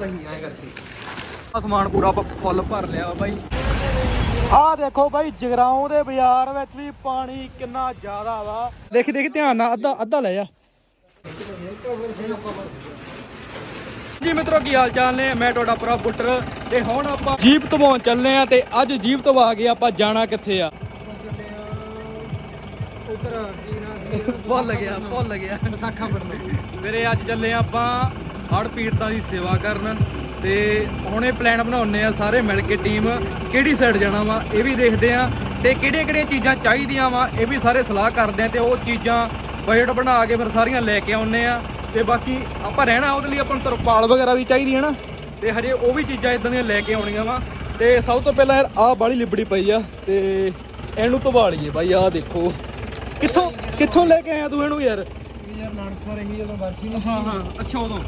ਨਹੀਂ ਆਏ ਕਰਕੇ। ਆਹ ਸਮਾਨ ਪੂਰਾ ਆਪਾਂ ਫੁੱਲ ਭਰ ਲਿਆ ਬਾਈ। ਆਹ ਦੇਖੋ ਬਾਈ ਜਗਰਾਉਂ ਦੇ ਬਾਜ਼ਾਰ ਵਿੱਚ ਵੀ ਪਾਣੀ ਕਿੰਨਾ ਜ਼ਿਆਦਾ ਵਾ। ਦੇਖੀ ਦੇਖੀ ਧਿਆਨ ਨਾਲ ਅੱਧਾ ਅੱਧਾ ਲੈ ਜਾ। ਜੀ ਮਿੱਤਰੋ ਕੀ ਹਾਲ ਚਾਲ ਨੇ? ਮੈਂ ਤੁਹਾਡਾ ਭਰਾ ਬੁੱਟਰ। ਤੇ ਹੁਣ ਆਪਾਂ ਜੀਪ ਧਵਾਉਣ ਚੱਲੇ ਆ ਤੇ ਅੱਜ ਜੀਪ ਧਵਾ ਕੇ ਆਪਾਂ ਜਾਣਾ ਕਿੱਥੇ ਆ? ਉਧਰ ਭੁੱਲ ਗਿਆ ਭੁੱਲ ਗਿਆ। ਵਿਸਾਖਾ ਪੜਨਾ ਵੀਰੇ ਅੱਜ ਚੱਲੇ ਆਪਾਂ ਹੜ੍ਹ ਪੀੜਤਾਂ ਦੀ ਸੇਵਾ ਕਰਨ ਤੇ ਹੁਣੇ ਪਲਾਨ ਬਣਾਉਣੇ ਆ ਸਾਰੇ ਮਿਲ ਕੇ ਟੀਮ ਕਿਹੜੀ ਸਾਈਡ ਜਾਣਾ ਵਾ ਇਹ ਵੀ ਦੇਖਦੇ ਆ ਤੇ ਕਿਹੜੀਆਂ ਕਿਹੜੀਆਂ ਚੀਜ਼ਾਂ ਚਾਹੀਦੀਆਂ ਵਾ ਇਹ ਵੀ ਸਾਰੇ ਸਲਾਹ ਕਰਦੇ ਆ ਤੇ ਉਹ ਚੀਜ਼ਾਂ ਬਜਟ ਬਣਾ ਕੇ ਫਿਰ ਸਾਰੀਆਂ ਲੈ ਕੇ ਆਉਨੇ ਆ ਤੇ ਬਾਕੀ ਆਪਾਂ ਰਹਿਣਾ ਉਹਦੇ ਲਈ ਆਪਾਂ ਨੂੰ ਤਰਪਾਲ ਵਗੈਰਾ ਵੀ ਚਾਹੀਦੀ ਹੈ ਨਾ ਤੇ ਹਜੇ ਉਹ ਵੀ ਚੀਜ਼ਾਂ ਇਦਾਂ ਦੀਆਂ ਲੈ ਕੇ ਆਉਣੀਆਂ ਵਾ ਤੇ ਸਭ ਤੋਂ ਪਹਿਲਾਂ ਯਾਰ ਆਹ ਬਾਲੀ ਲਿਬੜੀ ਪਈ ਆ ਤੇ ਇਹਨੂੰ ਧਵਾ ਲਈਏ ਬਾਈ ਆਹ ਦੇਖੋ। ਕਿੱਥੋਂ ਕਿੱਥੋਂ ਲੈ ਕੇ ਆਇਆ ਤੂੰ ਇਹਨੂੰ ਯਾਰ? ਯਾਰ ਨਾਨਕਸਰ ਰਹੀ ਜਦੋਂ ਵਰਸੀ ਹਾਂ ਹਾਂ। ਅੱਛਾ ਉਦੋਂ।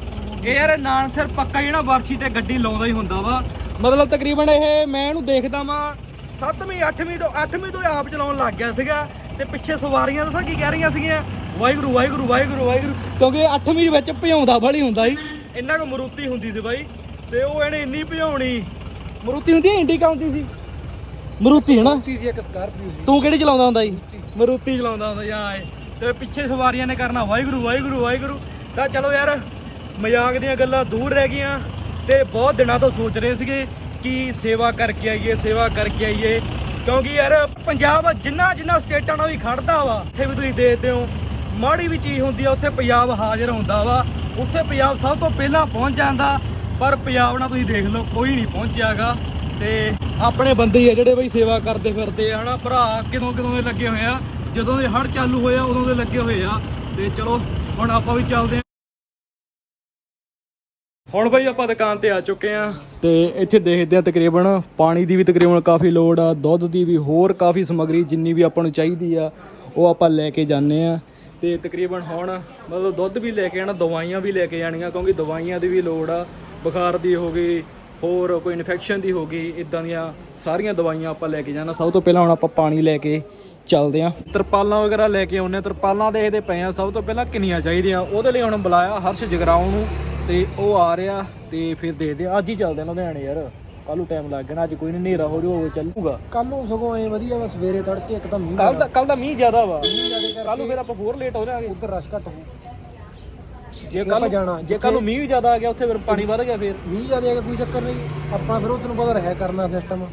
ਇਹ ਯਾਰ ਨਾਨਸਰ ਪੱਕਾ ਜਿਹੜਾ ਵਰਸ਼ੀ ਤੇ ਗੱਡੀ ਲਾਉਂਦਾ ਹੀ ਹੁੰਦਾ ਵਾ। ਮਤਲਬ ਤਕਰੀਬਨ ਇਹ ਮੈਂ ਇਹਨੂੰ ਦੇਖਦਾ ਵਾਂ 7ਵੀਂ 8ਵੀਂ ਤੋਂ 8ਵੀਂ ਤੋਂ ਇਹ ਆਪ ਚਲਾਉਣ ਲੱਗ ਗਿਆ ਸੀਗਾ ਤੇ ਪਿੱਛੇ ਸਵਾਰੀਆਂ ਦੱਸਾਂ ਕੀ ਕਹਿ ਰਹੀਆਂ ਸੀਗੀਆਂ ਵਾਹਿਗੁਰੂ ਵਾਹਿਗੁਰੂ ਵਾਹਿਗੁਰੂ ਵਾਹਿਗੁਰੂ। ਕਿਉਂਕਿ 8ਵੀਂ ਵਿੱਚ ਭਜਾਉਂਦਾ ਬੜੀ ਹੁੰਦਾ ਸੀ। ਇੰਨਾ ਕੁ ਮਰੂਤੀ ਹੁੰਦੀ ਸੀ ਬਾਈ ਤੇ ਉਹ ਇਹਨੇ ਇੰਨੀ ਭਜਾਉਣੀ। ਮਰੂਤੀ ਹੁੰਦੀ ਇੰਡੀਕਾ ਹੁੰਦੀ ਸੀ। ਮਰੂਤੀ ਹੈ ਨਾ? ਸੀ ਇੱਕ ਸਕਾਰਪੀਓ ਸੀ। ਤੂੰ ਕਿਹੜੀ ਚਲਾਉਂਦਾ ਹੁੰਦਾ ਸੀ? ਮਰੂਤੀ ਚਲਾਉਂਦਾ ਹੁੰਦਾ ਜਾਂ ਇਹ। ਤੇ ਪਿੱਛੇ ਸਵਾਰੀਆਂ ਨੇ ਕਰਨਾ ਵਾਹਿਗੁਰੂ ਵਾਹਿਗੁਰੂ ਵਾਹਿਗੁਰੂ। ਤਾਂ ਚਲੋ ਯਾਰ ਮਜ਼ਾਕ ਦੀਆਂ ਗੱਲਾਂ ਦੂਰ ਰਹਿ ਗਈਆਂ ਤੇ ਬਹੁਤ ਦਿਨਾਂ ਤੋਂ ਸੋਚ ਰਹੇ ਸੀਗੇ ਕਿ ਸੇਵਾ ਕਰਕੇ ਆਈਏ, ਸੇਵਾ ਕਰਕੇ ਆਈਏ। ਕਿਉਂਕਿ ਯਾਰ ਪੰਜਾਬ ਜਿੰਨਾ ਜਿੰਨਾ ਸਟੇਟਾਂ ਨਾਲ ਵੀ ਖੜਦਾ ਵਾ, ਉੱਥੇ ਵੀ ਤੁਸੀਂ ਦੇਖਦੇ ਹੋ, ਮਾੜੀ ਵੀ ਚੀਜ਼ ਹੁੰਦੀ ਆ, ਉੱਥੇ ਪੰਜਾਬ ਹਾਜ਼ਰ ਹੁੰਦਾ ਵਾ। ਉੱਥੇ ਪੰਜਾਬ ਸਭ ਤੋਂ ਪਹਿਲਾਂ ਪਹੁੰਚ ਜਾਂਦਾ, ਪਰ ਪੰਜਾਬ ਨਾਲ ਤੁਸੀਂ ਦੇਖ ਲਓ, ਕੋਈ ਨਹੀਂ ਪਹੁੰਚਿਆਗਾ। ਤੇ ਆਪਣੇ ਬੰਦੇ ਹੀ ਆ ਜਿਹੜੇ ਬਈ ਸੇਵਾ ਕਰਦੇ ਫਿਰਦੇ ਆ, ਹਨਾ? ਭਰਾ ਕਿਦੋਂ ਕਿਦੋਂ ਦੇ ਲੱਗੇ ਹੋਏ ਆ, ਜਦੋਂ ਦੇ ਹੜ ਚਾਲੂ ਹੋਇਆ, ਉਦੋਂ ਦੇ ਲੱਗੇ ਹੋਏ ਆ। ਤੇ ਚਲੋ, ਹੁਣ ਆਪਾਂ ਵੀ ਚੱਲਦੇ ਆ। ਹੁਣ ਬਈ ਆਪਾਂ ਦੁਕਾਨ ਤੇ ਆ ਚੁੱਕੇ ਆ। ਤੇ ਇੱਥੇ ਦੇਖਦੇ ਆ ਤਕਰੀਬਨ ਪਾਣੀ ਦੀ ਵੀ ਤਕਰੀਬਨ ਕਾਫੀ ਲੋੜ ਆ, ਦੁੱਧ ਦੀ ਵੀ ਹੋਰ ਕਾਫੀ ਸਮੱਗਰੀ ਜਿੰਨੀ ਵੀ ਆਪਾਂ ਨੂੰ ਚਾਹੀਦੀ ਆ, ਉਹ ਆਪਾਂ ਲੈ ਕੇ ਜਾਂਦੇ ਆ। ਤੇ ਤਕਰੀਬਨ ਹੁਣ ਮਤਲਬ ਦੁੱਧ ਵੀ ਲੈ ਕੇ ਆਣਾ ਦਵਾਈਆਂ ਵੀ ਲੈ ਕੇ ਜਾਣੀਆਂ, ਕਿਉਂਕਿ ਦਵਾਈਆਂ ਦੀ ਵੀ ਲੋੜ ਆ। ਬੁਖਾਰ ਦੀ ਹੋ ਗਈ, ਹੋਰ ਕੋਈ ਇਨਫੈਕਸ਼ਨ ਦੀ ਹੋ ਗਈ ਇਦਾਂ ਦੀਆਂ ਸਾਰੀਆਂ ਦਵਾਈਆਂ ਆਪਾਂ ਲੈ ਕੇ ਜਾਣਾ। ਸਭ ਤੋਂ ਪਹਿਲਾਂ ਹੁਣ ਆਪਾਂ ਪਾਣੀ ਲੈ ਕੇ ਚੱਲਦੇ ਆਂ। ਤਰਪਾਲਾਂ ਵਗੈਰਾ ਲੈ ਕੇ ਆਉਨੇ ਤਰਪਾਲਾਂ ਦੇਖਦੇ ਪਏ ਆ, ਸਭ ਤੋਂ ਪਹਿਲਾਂ ਕਿੰਨੀਆਂ ਚਾਹੀਦੀਆਂ? ਉਹਦੇ ਲਈ ਹੁਣ ਬੁਲਾਇਆ ਹਰਸ਼ ਜਗਰਾਉਂ ਨੂੰ। ਤੇ ਉਹ ਆ ਰਿਹਾ ਤੇ ਫਿਰ ਦੇਖਦੇ ਆ ਅੱਜ ਹੀ ਚੱਲਦੇ ਆ ਲੁਧਿਆਣੇ ਯਾਰ। ਕੱਲ ਨੂੰ ਟਾਈਮ ਲੱਗ ਜਾਣਾ ਅੱਜ ਕੋਈ ਨਹੀਂ ਹਨੇਰਾ ਹੋ ਜਾਊ ਚੱਲੂਗਾ। ਕੱਲ ਨੂੰ ਸਗੋਂ ਐ ਵਧੀਆ ਵਾ ਸਵੇਰੇ ਤੜਕੇ ਇੱਕਦਮ ਮੀਂਹ ਕੱਲ ਦਾ ਕੱਲ ਦਾ ਮੀਂਹ ਜ਼ਿਆਦਾ ਵਾ। ਕੱਲ ਨੂੰ ਫਿਰ ਆਪਾਂ ਹੋਰ ਲੇਟ ਹੋ ਜਾਾਂਗੇ ਉਧਰ ਰਸ਼ ਘੱਟ ਹੋ ਜੇ ਕੱਲ ਜਾਣਾ, ਜੇ ਕੱਲ ਨੂੰ ਮੀਂਹ ਵੀ ਜ਼ਿਆਦਾ ਆ ਗਿਆ ਉੱਥੇ ਫਿਰ ਪਾਣੀ ਵੱਧ ਗਿਆ ਫਿਰ। ਮੀਂਹ ਜਾਂਦੇ ਆ ਕੋਈ ਚੱਕਰ ਨਹੀਂ। ਆਪਾਂ ਫਿਰ ਉਹ ਤੈਨੂੰ ਪਤਾ ਰਹਿ ਕਰਨਾ ਸਿਸਟਮ